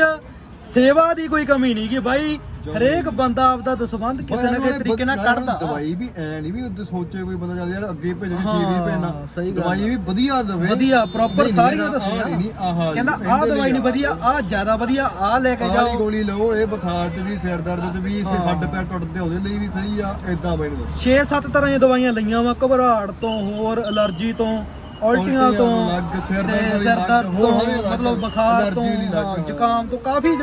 ਸੇਵਾ ਦੀ ਕੋਈ ਕਮੀ ਨਹੀਂ ਕਿ ਬਾਈ ਹਰੇਕ ਬੰਦਾ ਆਪਦਾ ਦਸਵੰਧ ਕਿਸੇ ਨਾ ਕਿਸੇ ਤਰੀਕੇ ਨਾਲ ਕੱਢਦਾ। ਦਵਾਈ ਵੀ ਐ ਨਹੀਂ ਵੀ ਉੱਤੇ ਸੋਚੇ ਕੋਈ ਬੰਦਾ ਚੱਲ ਯਾਰ ਅੱਗੇ ਭੇਜਣੀ ਫੀ ਵੀ ਗੱਲ ਦਵਾਈ ਵੀ ਵਧੀਆ ਦਵੇ। ਵਧੀਆ ਪ੍ਰੋਪਰ ਸਾਰੀਆਂ ਦੱਸੀਆਂ ਆਹ ਨਹੀਂ ਆਹ ਕਹਿੰਦਾ ਆਹ ਦਵਾਈ ਨਹੀਂ ਵਧੀਆ ਆਹ ਜ਼ਿਆਦਾ ਵਧੀਆ ਆਹ ਲੈ ਕੇ ਆਹ ਜਾਓ। ਗੋਲੀ ਲਓ ਇਹ ਬੁਖਾਰ ਤੇ ਵੀ ਸਿਰ ਦਰਦ ਤੇ ਵੀ ਹਾਂ। ਹੱਡ ਪੈਰ ਟੁੱਟਦੇ ਉਹਦੇ ਲਈ ਵੀ ਸਹੀ ਆ ਇਦਾਂ ਮੈਨੂੰ ਦੱਸ। 6-7 ਤਰ੍ਹਾਂ ਦੀਆਂ ਦਵਾਈਆਂ ਲਈਆਂ ਵਾ ਘਬਰਾਹਟ ਤੋਂ ਹੋਰ ਅਲਰਜੀ ਤੋਂ। ਉਲਟੀਆਂ ਤੋਂ ਅਲੱਗ, ਸਿਰ ਤੇ ਦਰਦ ਸਿਰ ਦਰਦ ਤੋਂ ਮਤਲਬ ਬੁਖਾਰ ਤੋਂ ਜ਼ੁਕਾਮ ਤੋਂ ਕਾਫੀ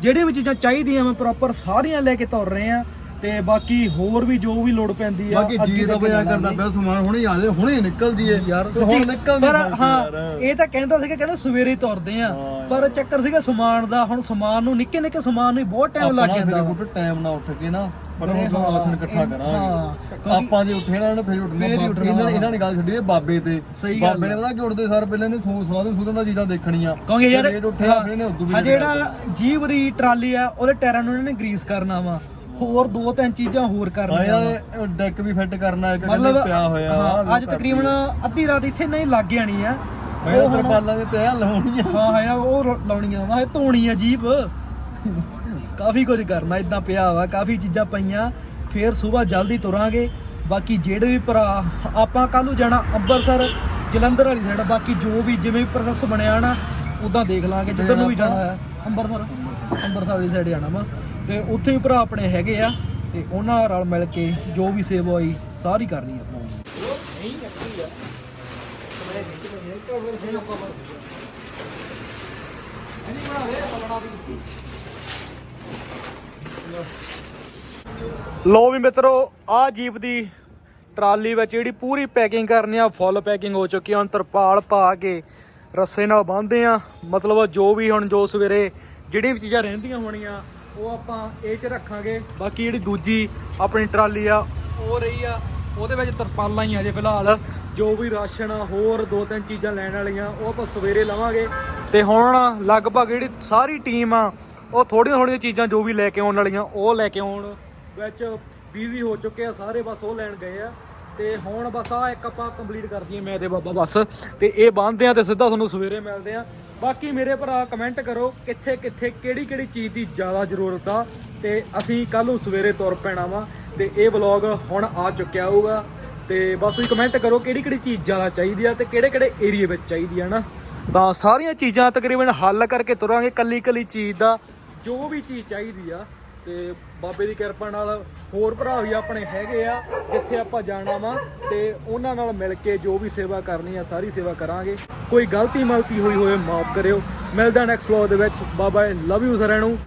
ਜਿਹੜੀ ਵੀ ਚੀਜ਼ਾਂ ਚਾਹੀਦੀਆਂ ਮੈਂ ਪ੍ਰੋਪਰ ਸਾਰੀਆਂ ਲੈ ਕੇ ਤੁਰ ਰਹੇ ਆ ਤੇ ਬਾਕੀ ਹੋਰ ਵੀ ਜੋ ਵੀ ਲੋੜ ਪੈਂਦੀ ਆ ਬਾਕੀ ਜੀ ਦਾ ਲੈ ਕਰਦਾ। ਪਿਆ ਸਮਾਨ ਹੁਣੇ ਆ ਜਾਏ ਹੁਣੇ ਨਿਕਲਦੀ ਏ। ਯਾਰ ਹੁਣ ਨਿਕਲ ਪਰ ਹਾਂ ਇਹ ਤਾਂ ਕਹਿੰਦਾ ਸੀਗਾ ਕਹਿੰਦਾ ਸਵੇਰੇ ਤੁਰਦੇ ਆ। ਪਰ ਚੱਕਰ ਸੀਗਾ ਸਮਾਨ ਦਾ ਹੁਣ ਸਮਾਨ ਨੂੰ ਨਿੱਕੇ ਨਿੱਕੇ ਸਮਾਨ ਨੂੰ ਬਹੁਤ ਟਾਈਮ ਲੱਗ ਆਪਣਾ ਜਾਂਦਾ ਫਿਰ ਵਾ। ਬੁੱਟ ਟਾਈਮ ਨਾਲ ਉੱਠ ਕੇ ਨਾ ਪਰ ਹਾਂ, ਉਹ ਰਾਸ਼ਨ ਇਕੱਠਾ ਕਰਾਂਗੇ। ਆਪਾਂ ਜੇ ਉੱਠੇ ਨਾ ਫਿਰ ਉੱਠਣਾ ਫੇਰ ਇਹਨਾਂ ਨੇ। ਇਹਨਾਂ ਨੇ ਗੱਲ ਛੱਡੀ ਬਾਬੇ ਤੇ। ਬਾਬੇ ਨੇ। ਪਤਾ ਕਿ ਉੱਠਦੇ ਸਾਰ ਪਹਿਲਾਂ ਨੇ ਸੌ ਸੌ ਦੇ ਸੁਧਨ ਦਾ ਚੀਜ਼ਾਂ ਦੇਖਣੀਆਂ। ਕਹੋਗੇ ਯਾਰ ਫਿਰ ਲੇਟ ਜਿਹੜਾ ਜੀਵ ਦੀ ਟਰਾਲੀ ਆ ਉਹਦੇ ਟਾਇਰਾਂ ਨੂੰ ਇਹਨੇ ਗਰੀਸ ਕਰਨਾ ਵਾ। ਹੋਰ ਦੋ ਤਿੰਨ ਚੀਜ਼ਾਂ ਹੋਰ ਹਾਂ ਕਰਨੀਆਂ ਇਹਨਾਂ ਵਾ। ਡੈਕ ਵੀ ਫਿੱਟ ਕਰਨਾ ਇੱਕ ਕਹਿੰਦੇ ਪਿਆ ਹੋਇਆ ਹਾਂ, ਅੱਜ ਤਕਰੀਬਨ ਅੱਧੀ ਰਾਤ ਇੱਥੇ ਨਹੀਂ ਲੱਗ ਜਾਣੀ ਆ। ਮੈਂ ਉਹ ਹੁਣ- ਤਰਪਾਲਾਂ ਦੇ ਤੈਅ ਲਾਉਣੀਆਂ ਹਾਂ ਹੈ ਉਹ ਰੋ- ਲਾਉਣੀਆਂ ਵਾ ਇਹ ਧੋਣੀ ਆ ਜੀਪ। ਕਾਫੀ ਕੁਝ ਕਰਨਾ ਇਦਾਂ ਪਿਆ ਵਾ ਕਾਫੀ ਚੀਜ਼ਾਂ ਪਈਆਂ। ਫੇਰ ਸਵੇਰ ਜਲਦੀ ਤੁਰਾਂਗੇ। ਬਾਕੀ ਜਿਹੜੇ ਵੀ ਭਰਾ ਆਪਾਂ ਕੱਲ ਨੂੰ ਜਾਣਾ ਅੰਮ੍ਰਿਤਸਰ ਜਲੰਧਰ ਵਾਲੀ ਸਾਈਡ ਬਾਕੀ ਜੋ ਵੀ ਜਿਵੇਂ ਪ੍ਰੋਸੈਸ ਬਣਿਆ ਨਾ ਉਦਾਂ ਦੇਖ ਲਾਂਗੇ ਜਿੱਧਰ ਨੂੰ ਵੀ ਜਾਣਾ ਹੈ। ਅੰਮ੍ਰਿਤਸਰ ਅੰਮ੍ਰਿਤਸਰ ਵਾਲੀ ਸਾਈਡ ਜਾਣਾ ਵਾ। ਤੇ ਉੱਥੇ ਵੀ ਭਰਾ ਆਪਣੇ ਹੈਗੇ ਆ ਤੇ ਉਹਨਾਂ ਨਾਲ ਮਿਲ ਕੇ ਜੋ ਵੀ ਸੇਵਾ ਹੋਈ, ਸਾਰੀ ਕਰਨੀ ਆਪਾਂ। ਲੋ ਵੀ ਮਿੱਤਰੋ, ਆ ਜੀਪ ਦੀ ਟਰਾਲੀ ਵਿੱਚ ਜਿਹੜੀ ਪੂਰੀ ਪੈਕਿੰਗ ਕਰਨੀ ਆ ਫੁੱਲ ਪੈਕਿੰਗ ਹੋ ਚੁੱਕੀ ਆ, ਹੁਣ ਤਰਪਾਲ ਪਾ ਕੇ ਰੱਸੇ ਨਾਲ ਬੰਨ੍ਹਦੇ ਆ। ਮਤਲਬ ਜੋ ਵੀ ਹੁਣ ਜੋ ਸਵੇਰੇ ਜਿਹੜੀ ਵੀ ਚੀਜ਼ਾਂ ਰਹਿੰਦੀਆਂ ਹੋਣੀਆਂ ਉਹ ਆਪਾਂ ਇਹ ਚ ਰੱਖਾਂਗੇ। ਬਾਕੀ ਜਿਹੜੀ ਦੂਜੀ ਆਪਣੀ ਟਰਾਲੀ ਆ ਉਹ ਰਹੀ ਆ ਉਹਦੇ ਵਿੱਚ ਤਰਪਾਲਾਂ ਹੀ ਆ ਜੇ ਫਿਲਹਾਲ। ਜੋ ਵੀ ਰਾਸ਼ਨ ਆ, ਹੋਰ ਦੋ ਤਿੰਨ ਚੀਜ਼ਾਂ ਲੈਣ ਵਾਲੀਆਂ ਉਹ ਆਪਾਂ ਸਵੇਰੇ ਲਵਾਂਗੇ। ਤੇ ਹੁਣ ਲਗਭਗ ਜਿਹੜੀ ਸਾਰੀ ਟੀਮ ਆ ਉਹ ਥੋੜੀਆਂ ਥੋੜੀਆਂ ਚੀਜ਼ਾਂ ਜੋ ਵੀ ਲੈ ਕੇ ਆਉਣ ਵਾਲੀਆਂ ਉਹ ਲੈ ਕੇ ਆਉਣ। ਵਿੱਚ ਬਿਜ਼ੀ ਹੋ ਚੁੱਕੇ ਆ ਸਾਰੇ ਬਸ ਉਹ ਲੈਣ ਗਏ ਆ। ਤੇ ਹੁਣ ਬਸ ਆ ਇੱਕ ਆਪਾਂ ਕੰਪਲੀਟ ਕਰ ਦਈਏ ਮੈਂ ਤੇ ਬਾਬਾ ਬਸ। ਤੇ ਇਹ ਬੰਨਦੇ ਆ ਤੇ ਸਿੱਧਾ ਤੁਹਾਨੂੰ ਸਵੇਰੇ ਮਿਲਦੇ ਆ। ਬਾਕੀ ਮੇਰੇ ਭਰਾ ਕਮੈਂਟ ਕਰੋ ਕਿੱਥੇ ਕਿੱਥੇ ਕਿਹੜੀ ਕਿਹੜੀ ਚੀਜ਼ ਦੀ ਜ਼ਿਆਦਾ ਜ਼ਰੂਰਤ ਆ ਤੇ ਅਸੀਂ ਕੱਲ ਨੂੰ ਸਵੇਰੇ ਤੁਰ ਪੈਣਾ ਵਾ ਤੇ ਇਹ ਵਲੌਗ ਹੁਣ ਆ ਚੁੱਕਿਆ ਹੋਊਗਾ ਤੇ ਬਸ ਤੁਸੀਂ ਕਮੈਂਟ ਕਰੋ ਕਿਹੜੀ ਕਿਹੜੀ ਚੀਜ਼ ਜ਼ਿਆਦਾ ਚਾਹੀਦੀ ਆ ਤੇ ਕਿਹੜੇ ਕਿਹੜੇ ਏਰੀਆ ਵਿੱਚ ਚਾਹੀਦੀ ਆ ਨਾ। ਤਾਂ ਸਾਰੀਆਂ ਚੀਜ਼ਾਂ ਤਕਰੀਬਨ ਹੱਲ ਕਰਕੇ ਤੁਰਾਂਗੇ ਕੱਲੀ ਕੱਲੀ ਚੀਜ਼ ਦਾ, ਜੋ ਵੀ ਚੀਜ਼ ਚਾਹੀਦੀ ਆ। ਤੇ ਬਾਬੇ ਦੀ ਕਿਰਪਾ ਨਾਲ ਹੋਰ ਭਰਾ ਵੀ ਆਪਣੇ ਹੈਗੇ ਆ, ਜਿੱਥੇ ਆਪਾਂ ਜਾਣਾ ਵਾ ਤੇ ਉਹਨਾਂ ਨਾਲ ਮਿਲ ਕੇ ਜੋ ਵੀ ਸੇਵਾ ਕਰਨੀ ਆ, ਸਾਰੀ ਸੇਵਾ ਕਰਾਂਗੇ। ਕੋਈ ਗਲਤੀ ਮਲਤੀ ਹੋਈ ਹੋਵੇ, ਮਾਫ ਕਰਿਓ। ਮਿਲਦਾ ਨੈਕਸਟ ਵਲੌਗ ਦੇ ਵਿੱਚ। ਬਾਬਾ ਲਵ ਯੂ ਸਾਰਿਆਂ ਨੂੰ।